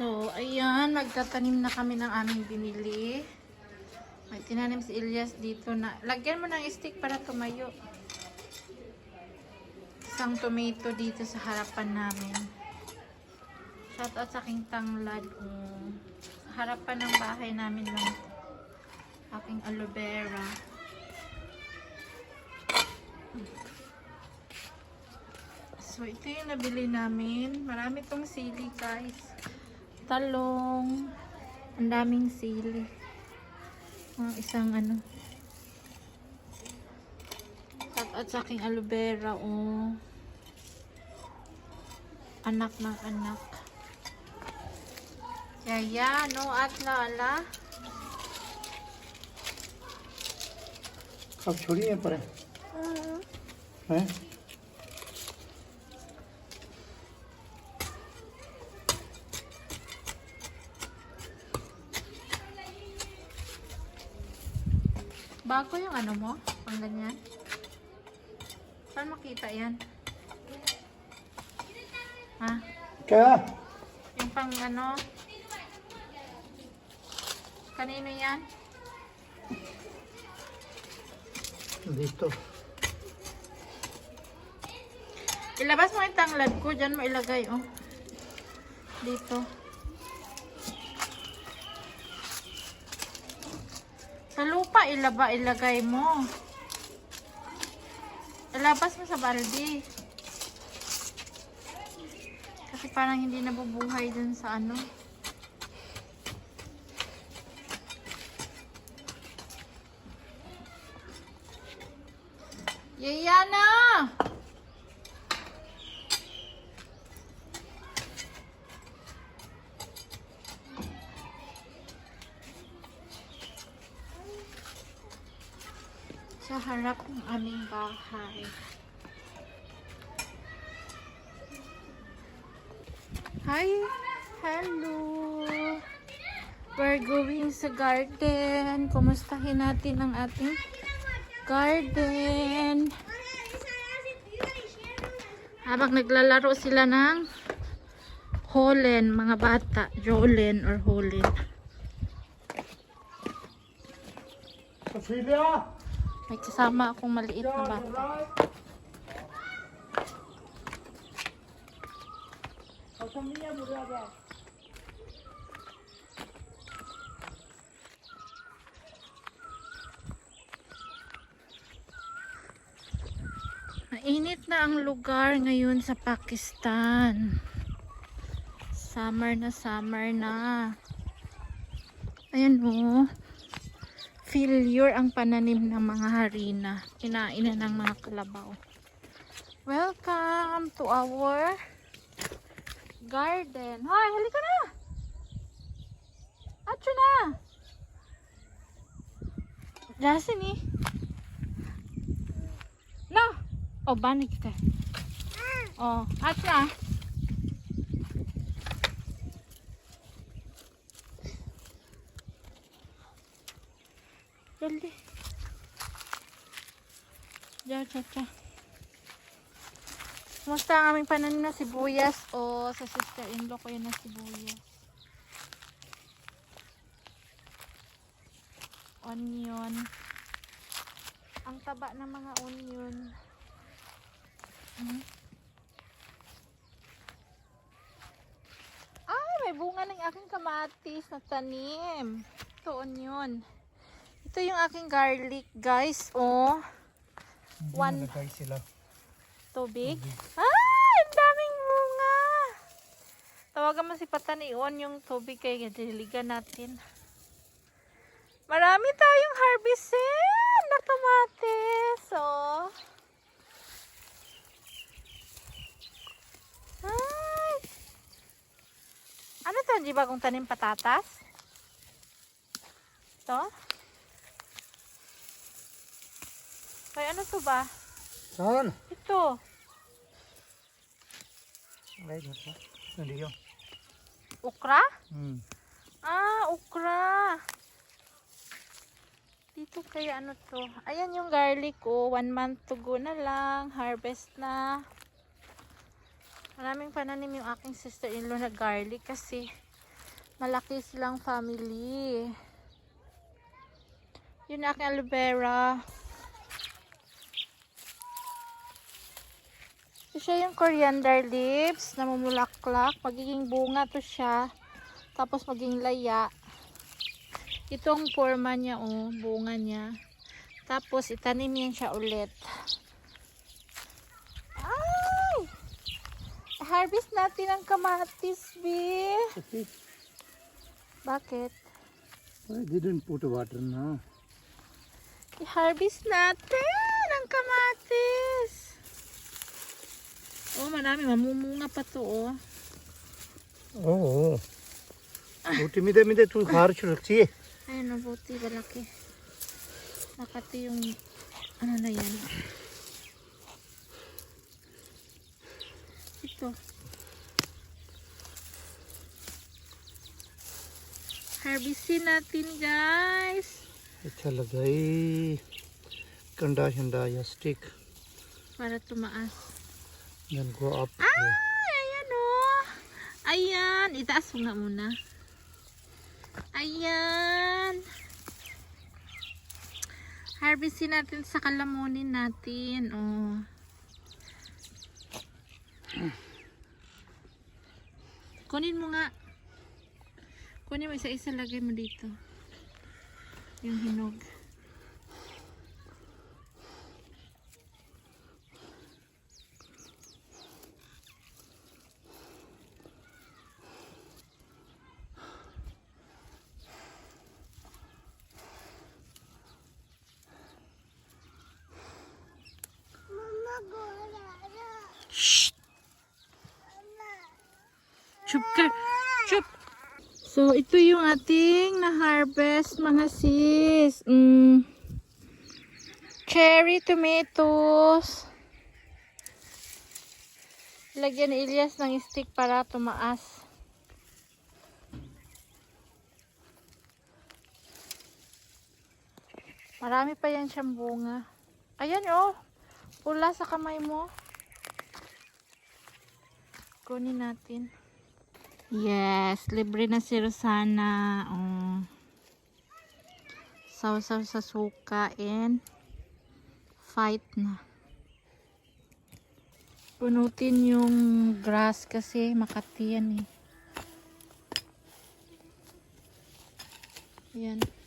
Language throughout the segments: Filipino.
So, ayan, magtatanim na kami ng aming binili. May tinanim si Elias dito na, lagyan mo ng stick para tumayo. Isang tomato dito sa harapan namin. Shout out sa aking tanglad. Sa harapan ng bahay namin lang. Aking aloe vera. So, ito yung nabili namin. Marami tong sili, guys Talong. Ang daming sili. Mga isang ano. Shout out sa aking aloe vera, oh. Anak ng anak. Yaya, no, at la, ala. अब छोड़िए पर हैं Bago yung ano mo? Pang ganyan? Saan makita yan? Ha? क्या Yung pang ano? Kanino yan? dito Ilabas mo yung tanglad ko. Diyan mo ilagay, oh. Dito. Sa lupa, ilaba, ilagay mo. Ilabas mo sa balde. Kasi parang hindi nabubuhay dun sa ano. Yayana! Harap ng aming bahay. Hi! Hello! We're going sa garden. Kumustahin natin ang ating garden. Habang naglalaro sila ng Holen, mga bata. Jolen or Holen. Cecilia May kasama akong maliit na bata. Mainit na ang lugar ngayon sa Pakistan. Summer na summer na. Ayan o. Failure ang pananim ng mga harina. Kinain na ng mga kalabaw. Welcome to our garden. Hoy, halika na! Atcho na! Jasin eh. No! Oh, banig ka. Oh, atcho na. Dali. Diyan, cha, cha. Kumusta ang aming pananim na sibuyas o sa sister-in-law ko yun na sibuyas? Onion. Ang taba ng mga onion. Hmm? Ay, may bunga ng aking kamatis na tanim. Ito, onion. Ito yung aking garlic, guys. Oh, One. lagay sila tubig. Ay, ang daming bunga. Tawagan mo si Patan i-on yung tubig kay diligan natin. Marami tayong harvestin na kamatis. Oh. Ay. Ano to? Di ba kung tanim patatas? Ito? Ay, ano to ba? saan Ito. lagay dito hindi yun Ukra? hmm. Ah, ukra. Dito kaya ano to? Ayan yung garlic ko. One month to go na lang. Harvest na. Maraming pananim yung aking sister-in-law na garlic kasi Malaki silang family. Yun aking aloe vera. Ito siya yung coriander leaves. Namumulaklak. Magiging bunga to siya. Tapos maging laya. Itong forma niya, oh. Bunga niya. Tapos itanim yan siya ulit. Ay! Harvest natin ang kamatis, B. Bakit? I didn't put water now. I-harvest natin ang kamatis. Oh, marami. Mamumunga pa to, oh. Oo. Oh, Buti mide mide tun harç rakti. Ayun, oh, buti. Nakati yung ano na yan. Ito. Harvestin natin, guys. Ito lagay. Kanda-handa yung stick. Para tumaas then go up Ay, ayan oh. Ayan. Itaas mo nga muna. Ayan. Harvestin natin sa kalamunin natin. Oh. Kunin mo nga. Kunin mo isa-isa lagay mo dito. Yung hinog. Chup ka. Chup. So, ito yung ating na-harvest mga sis. Mm. Cherry tomatoes. Lagyan ni Elias ng stick para tumaas. Marami pa yan siyang bunga. Ayan oh. Pula sa kamay mo. Kunin natin. Yes, libre na si Rosana. Oh. Saw-saw sa suka and fight na. Punutin yung grass kasi makati yan eh. Yan.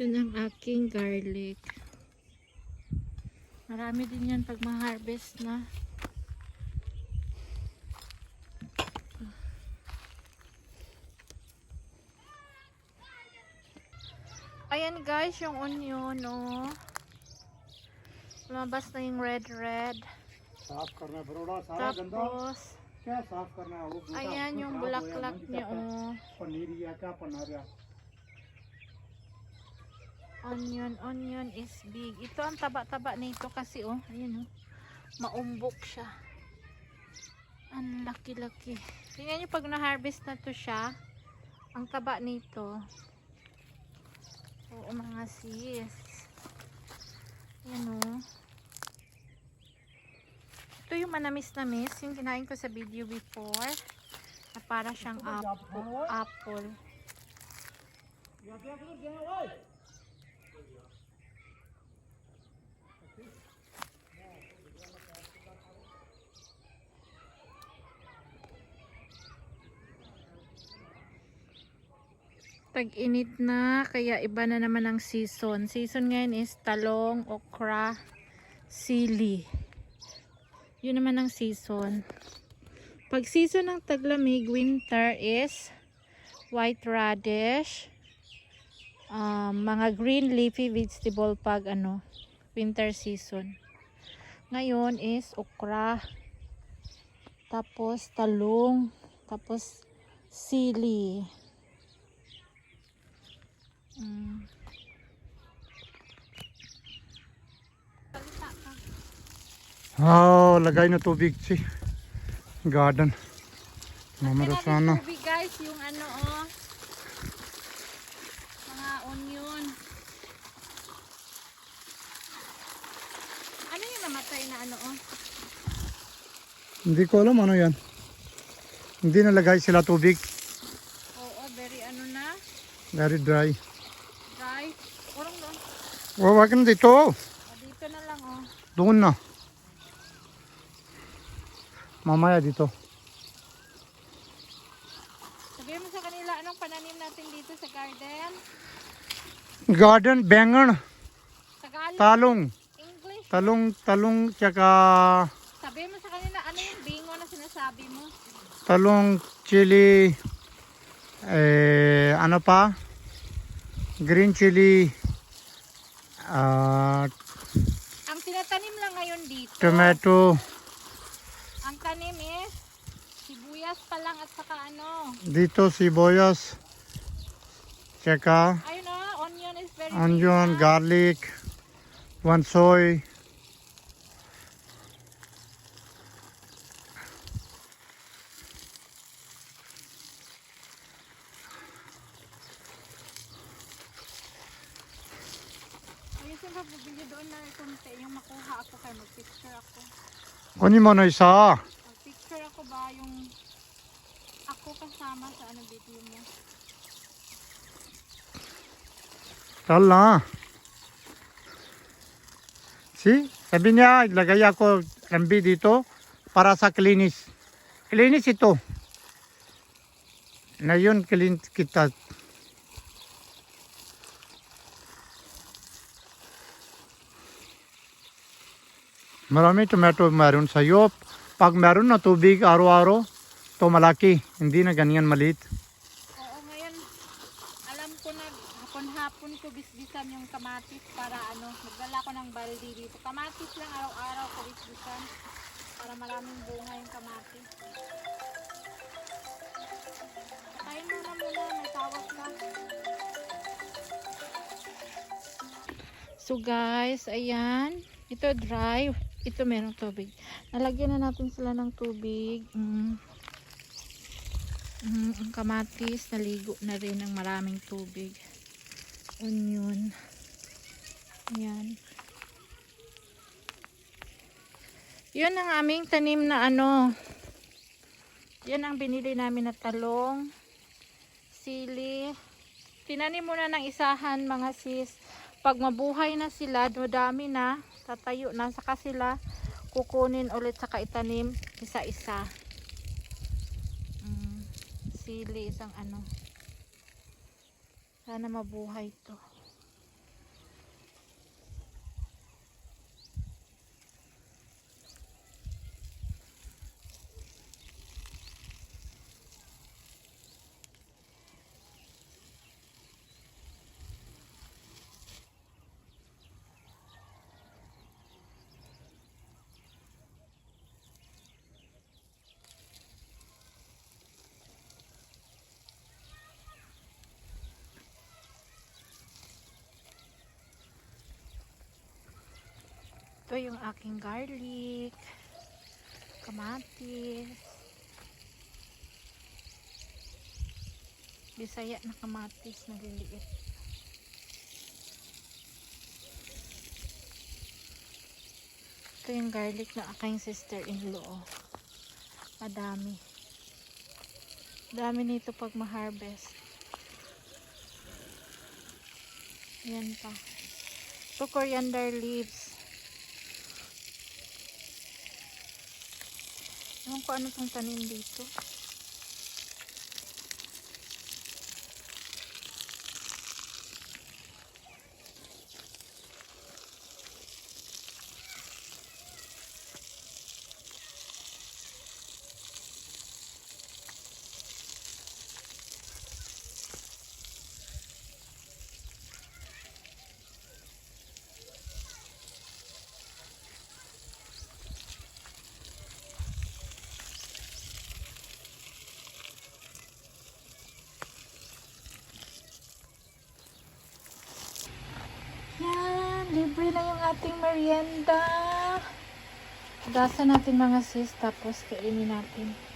Yun ang aking garlic. Marami din yan pag ma-harvest na. Ayan guys, yung onion, no. Oh. Lumabas na yung red-red. Saaf karna broda, sara Tapos, ganda. Saaf karna. Ayan yung bulaklak niya, oh. Paniriya ka, panariya. Onion, onion is big. Ito ang taba-taba nito kasi oh, ayun oh. Maumbok siya. Ang laki-laki. Tingnan niyo pag na-harvest na to siya, ang taba nito. Oo mga sis. Ayan oh. Ito yung manamis-namis, yung kinain ko sa video before. Na para siyang apple. apple. Tag-init na, kaya iba na naman ang season. Season ngayon is talong, okra, sili. Yun naman ang season. Pag season ng taglamig, winter is white radish, um, mga green leafy vegetable pag ano, winter season. Ngayon is okra, tapos talong, tapos sili. Mm. Oh, lagay na tubig si garden. Mamara sana. Tubig guys, yung ano oh. Mga onion. Ano yung namatay na ano oh? Hindi ko alam ano yan. Hindi nalagay sila tubig. Oo, very ano na. Very dry. Dry. Kurang doon. Oh, wag na dito. O, dito na lang oh. Doon na. Mamaya dito. Sabihin mo sa kanila anong pananim natin dito sa garden. Garden, bengan, Tagalog, talong. English. Talong, talong, tsaka Sabihin mo sa kanila ano yung bingo na sinasabi mo. talong, chili, eh, ano pa? Green chili, ah, Ang tinatanim lang ngayon dito. tomato, Ang tanim is sibuyas pa lang at saka ano. dito sibuyas, tsaka Ayun oh, onion is very onion, big, ah. garlic, one soy, Ayusin pa bibili doon na kunti yung makuha ako kay mag-picture ako. kunin mo na isa. Mag-picture ako ba yung ako kasama sa ano video mo. Tala. See? Sabi niya, ilagay ako MB dito para sa klinis. Klinis ito. Na yun, clean kita. Marami tomato meron sa'yo. Pag meron na tubig araw-araw, to malaki. Hindi na ganyan maliit. Oo, ngayon alam ko na hapon-hapon ko bisbisan yung kamatis para ano, magdala ko ng baldi dito. Kamatis lang araw-araw ko bisbisan para maraming bunga yung kamatis. Patayin mo na muna, may tawag ka. So guys, ayan. Ito dry. Ito merong tubig. Nalagyan na natin sila ng tubig. Mm. Mm, ang kamatis, naligo na rin ng maraming tubig. Onion. Ayan. Yun ang aming tanim na ano. Yan ang binili namin na talong. Sili. Tinanim muna ng isahan mga sis. Pag mabuhay na sila, dami na, tatayo na, saka sila kukunin ulit sa itanim isa-isa. Mm, sili isang ano. Sana mabuhay to. Ito yung aking garlic, kamatis, bisaya na kamatis na liliit. Ito yung garlic na aking sister-in-law. Madami. Dami nito pag ma-harvest. Yan pa. Ito coriander leaves. Ewan ko ano itong tanim dito. Yan, libre na yung ating merienda. Hugasan natin mga sis, tapos kainin natin.